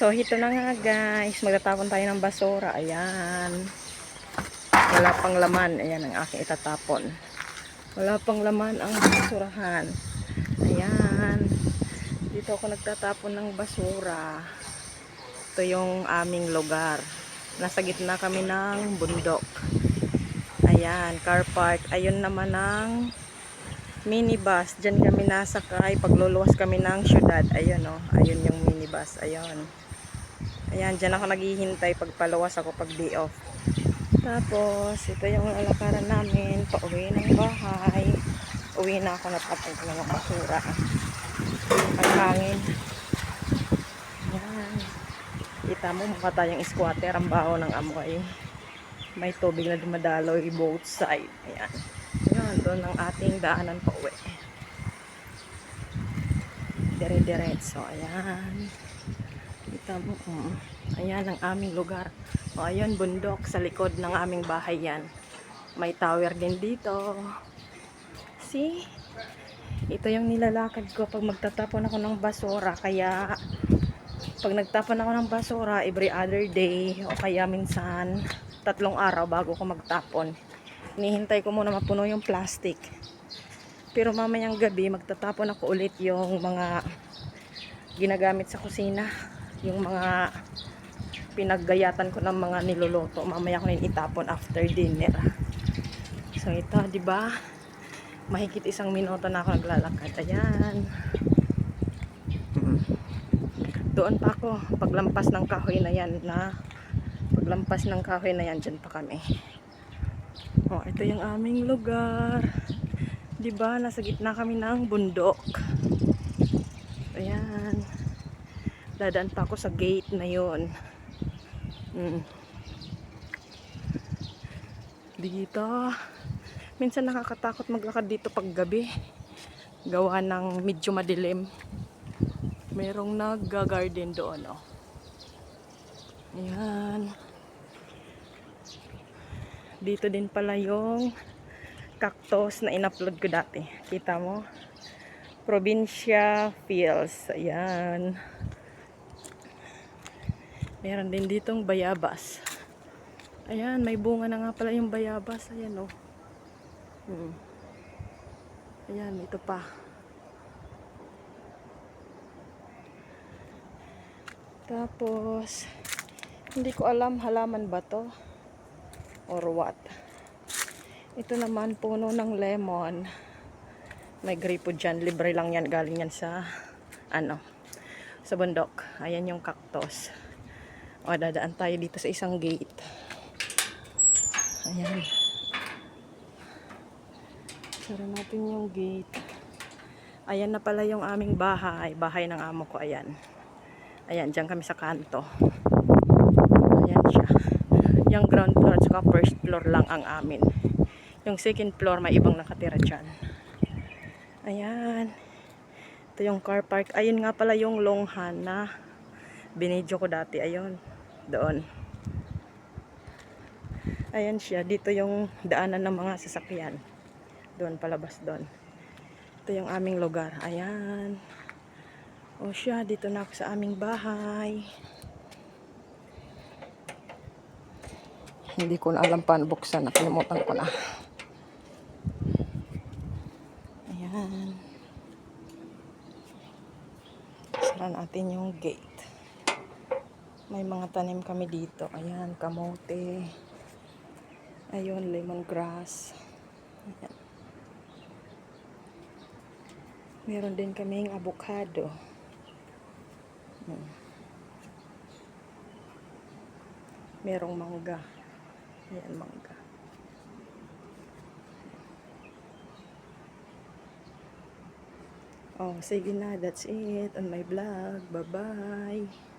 So, ito na nga guys. Magtatapon tayo ng basura. Ayan. Wala pang laman. Ayan ang aking itatapon. Wala pang laman ang basurahan. Ayan. Dito ako nagtatapon ng basura. Ito yung aming lugar. Nasa gitna kami ng bundok. Ayan, car park. Ayun naman ang minibus. Diyan kami nasakay. Pagluluwas kami ng syudad. Ayun o. ayun yung minibus. Ayun. Ayan, dyan ako naghihintay pagpaluwas ako pag day off. Tapos, ito yung lalakaran namin. Pauwi ng bahay. Uwi na ako natapon ko ng basura. Ang hangin. Ayan. Kita mo, mukha tayong squatter. Ang baho ng amoy. May tubig na dumadaloy both side. Ayan. Ayan, doon ang ating daanan pa uwi. Dire-diretso. Ayan. Kita mm. Ayan ang aming lugar. O, ayun, bundok sa likod ng aming bahay yan. May tower din dito. See? Ito yung nilalakad ko pag magtatapon ako ng basura. Kaya, pag nagtapon ako ng basura, every other day, o kaya minsan, tatlong araw bago ko magtapon. Hinihintay ko muna mapuno yung plastic. Pero mamayang gabi, magtatapon ako ulit yung mga ginagamit sa kusina. Yung mga pinaggayatan ko ng mga niluluto. Mamaya ko rin itapon after dinner. So ito, di ba? Mahigit isang minuto na ako naglalakad. Ayan. Doon pa ako. Paglampas ng kahoy na yan na paglampas ng kahoy na yan, dyan pa kami. Oh, ito yung aming lugar. 'Di ba? Nasa gitna kami ng bundok. Dadaan pa ako sa gate na 'yon. Mm. Dito. Minsan nakakatakot maglakad dito pag gabi. Gawa ng medyo madilim. Merong nag-garden doon, oh. Ayan. Dito din pala yung cactus na in-upload ko dati. Kita mo? Probinsya Fields. Ayan. Meron din ditong bayabas. Ayan, may bunga na nga pala yung bayabas. Ayan, oh. Hmm. Ayan, ito pa. Tapos, hindi ko alam halaman ba to or what. Ito naman puno ng lemon. May gripo dyan. Libre lang yan. Galing yan sa ano sa bundok. Ayan yung cactus. O, dadaan tayo dito sa isang gate. Ayan. Sara natin yung gate. Ayan na pala yung aming bahay. Bahay ng amo ko. Ayan. Ayan, dyan kami sa kanto. Ayan siya. Yung ground floor at first floor lang ang amin. Yung second floor, may ibang nakatira dyan. Ayan. Ito yung car park. Ayun nga pala yung longhan na binidyo ko dati. Ayun. Doon. Ayan siya. Dito yung daanan ng mga sasakyan. Doon, palabas doon. Ito yung aming lugar. Ayan. O siya, dito na ako sa aming bahay. Hindi ko na alam paano buksan. Nakalimutan ko na. Ayan. Sara natin yung gate. May mga tanim kami dito. Ayan, kamote. Ayun, lemongrass. Ayan. Meron din kaming avocado. Hmm. Merong mangga. Ayan, mangga. Oh, sige na. That's it on my vlog. Bye-bye.